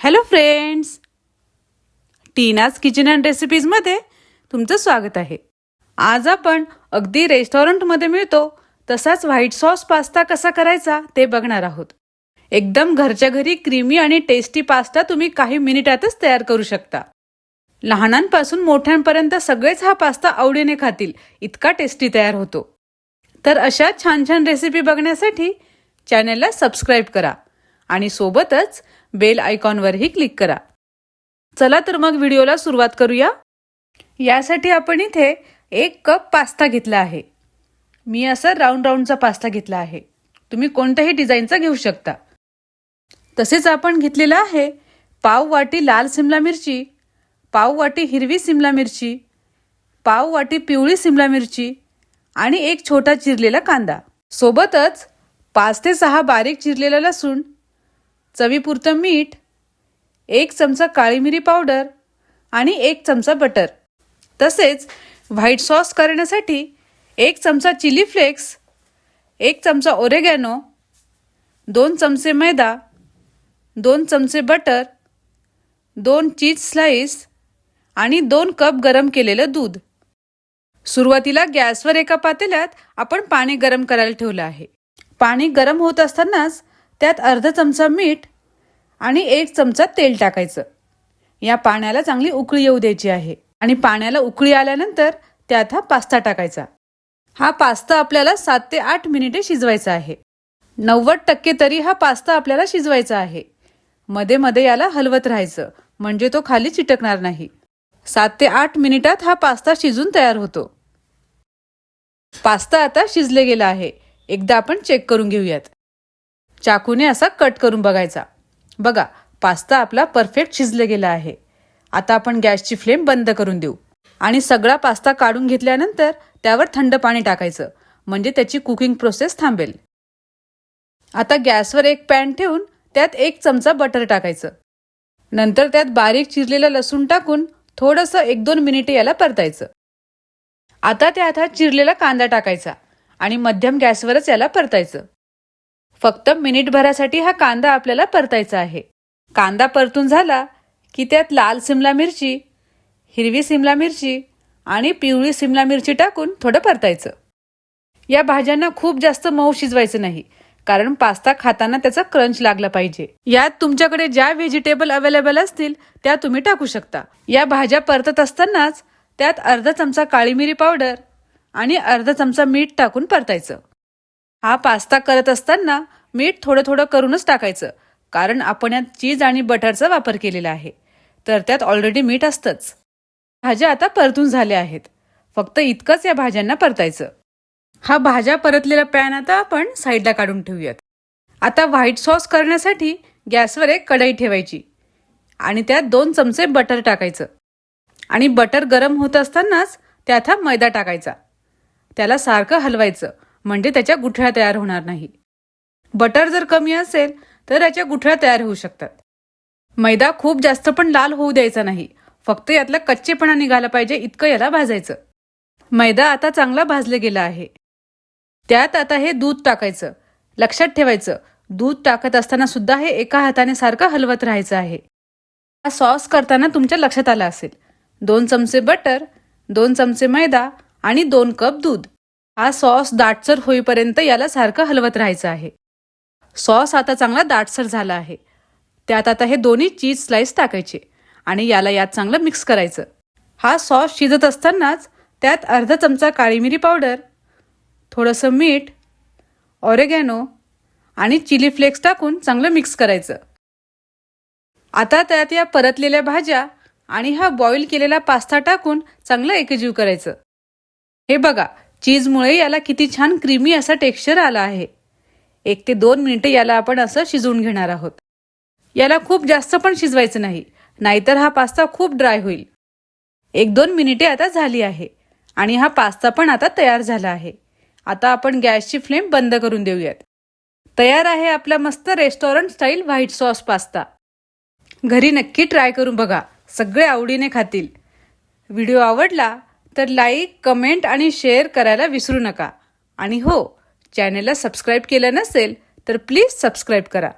Hello friends Teena's kitchen and रेसिपीजमध्ये तुमचं स्वागत आहे. आज आपण अगदी रेस्टॉरंटमध्ये मिळतो तसाच व्हाईट सॉस पास्ता कसा करायचा ते बघणार आहोत. एकदम घरच्या घरी क्रीमी आणि टेस्टी पास्ता तुम्ही काही मिनिटातच तयार करू शकता. लहानांपासून मोठ्यांपर्यंत सगळेच हा पास्ता आवडीने खातील इतका टेस्टी तयार होतो. तर अशा छान छान रेसिपी बघण्यासाठी चॅनलला सबस्क्राईब करा. आणि सोबतच बेल आयकॉनवरही क्लिक करा. चला तर मग व्हिडिओला सुरुवात करूया. यासाठी आपण इथे एक कप पास्ता घेतला आहे. मी असं राऊंड राऊंडचा पास्ता घेतला आहे. तुम्ही कोणत्याही डिझाईनचा घेऊ शकता. तसेच आपण घेतलेला आहे पाव वाटी लाल सिमला मिरची पाव वाटी हिरवी सिमला मिरची पाव वाटी पिवळी सिमला मिरची आणि एक छोटा चिरलेला कांदा. सोबतच पाच ते सहा बारीक चिरलेला लसूण चवीपुरतं मीठ एक चमचा काळी मिरी पावडर आणि एक चमचा बटर. तसेच व्हाईट सॉस करण्यासाठी एक चमचा चिली फ्लेक्स एक चमचा ओरेगॅनो दोन चमचे मैदा दोन चमचे बटर दोन चीज स्लाईस आणि दोन कप गरम केलेलं दूध. सुरुवातीला गॅसवर एका पातेल्यात आपण पाणी गरम करायला ठेवलं आहे. पाणी गरम होत असतानाच त्यात अर्धा चमचा मीठ आणि एक चमचा तेल टाकायचं. या पाण्याला चांगली उकळी येऊ द्यायची आहे. आणि पाण्याला उकळी आल्यानंतर त्यात हा पास्ता टाकायचा. हा पास्ता आपल्याला सात ते आठ मिनिटे शिजवायचा आहे. नव्वद टक्के तरी हा पास्ता आपल्याला शिजवायचा आहे. मध्ये मध्ये याला हलवत राहायचं म्हणजे तो खाली चिटकणार नाही. सात ते आठ मिनिटात हा पास्ता शिजून तयार होतो. पास्ता आता शिजले गेला आहे. एकदा आपण चेक करून घेऊयात. चाकूने असा कट करून बघायचा. बघा पास्ता आपला परफेक्ट शिजले गेला आहे. आता आपण गॅसची फ्लेम बंद करून देऊ. आणि सगळा पास्ता काढून घेतल्यानंतर त्यावर थंड पाणी टाकायचं म्हणजे त्याची कुकिंग प्रोसेस थांबेल. आता गॅसवर एक पॅन ठेवून त्यात एक चमचा बटर टाकायचं. नंतर त्यात बारीक चिरलेलं लसूण टाकून थोडंसं एक दोन मिनिटे याला परतायचं. आता त्यात हा चिरलेला कांदा टाकायचा आणि मध्यम गॅसवरच याला परतायचं. फक्त मिनिटभरासाठी हा कांदा आपल्याला परतायचा आहे. कांदा परतून झाला की त्यात लाल सिमला मिरची हिरवी सिमला मिरची आणि पिवळी सिमला मिरची टाकून थोडं परतायचं. या भाज्यांना खूप जास्त मऊ शिजवायचं नाही कारण पास्ता खाताना त्याचा क्रंच लागला पाहिजे. यात तुमच्याकडे ज्या व्हेजिटेबल अवेलेबल असतील त्या तुम्ही टाकू शकता. या भाज्या परतत असतानाच त्यात अर्धा चमचा काळी मिरी पावडर आणि अर्धा चमचा मीठ टाकून परतायचं. हा पास्ता करत असताना मीठ थोडं थोडं करूनच टाकायचं कारण आपण यात चीज आणि बटरचा वापर केलेला आहे. तर त्यात ऑलरेडी मीठ असतंच. भाज्या आता परतून झाल्या आहेत. फक्त इतकंच या भाज्यांना परतायचं. हा भाज्या परतलेला पॅन आता आपण साईडला काढून ठेवूयात. आता व्हाईट सॉस करण्यासाठी गॅसवर एक कढई ठेवायची आणि त्यात दोन चमचे बटर टाकायचं. आणि बटर गरम होत असतानाच त्यात हा मैदा टाकायचा. त्याला सारखं हलवायचं. म्हणजे त्याच्या गुठळ्या तयार होणार नाही. बटर जर कमी असेल तर याच्या गुठळ्या तयार होऊ शकतात. मैदा खूप जास्त पण लाल होऊ द्यायचा नाही. फक्त यातला कच्चेपणा निघाला पाहिजे इतकं याला भाजायचं. मैदा आता चांगला भाजले गेला आहे. त्यात आता हे दूध टाकायचं. लक्षात ठेवायचं दूध टाकत असताना सुद्धा हे एका हाताने सारखं हलवत राहायचं आहे. हा सॉस करताना तुमच्या लक्षात आला असेल. दोन चमचे बटर दोन चमचे मैदा आणि दोन कप दूध. हा सॉस दाटसर होईपर्यंत याला सारखं हलवत राहायचं आहे. सॉस आता चांगला दाटसर झाला आहे. त्यात आता हे दोन्ही चीज स्लाइस टाकायचे आणि याला यात चांगलं मिक्स करायचं. हा सॉस शिजत असतानाच त्यात अर्धा चमचा काळी मिरी पावडर थोडंसं मीठ ऑरेगॅनो आणि चिली फ्लेक्स टाकून चांगलं मिक्स करायचं. आता त्यात या परतलेल्या भाज्या आणि हा बॉईल केलेला पास्ता टाकून चांगलं एकजीव करायचं. हे बघा चीजमुळे याला किती छान क्रीमी असा टेक्स्चर आला आहे. एक ते दोन मिनिटे याला आपण असं शिजवून घेणार आहोत. याला खूप जास्त पण शिजवायचं नाही नाहीतर हा पास्ता खूप ड्राय होईल. एक दोन मिनिटे आता झाली आहे आणि हा पास्ता पण आता तयार झाला आहे. आता आपण गॅसची फ्लेम बंद करून देऊयात. तयार आहे आपला मस्त restaurant style white sauce pasta. घरी नक्की ट्राय करून बघा सगळे आवडीने खातील. व्हिडिओ आवडला तर लाईक कमेंट आणि शेअर करायला विसरू नका. आणि हो चॅनेलला सबस्क्राईब केलं नसेल तर प्लीज सबस्क्राईब करा.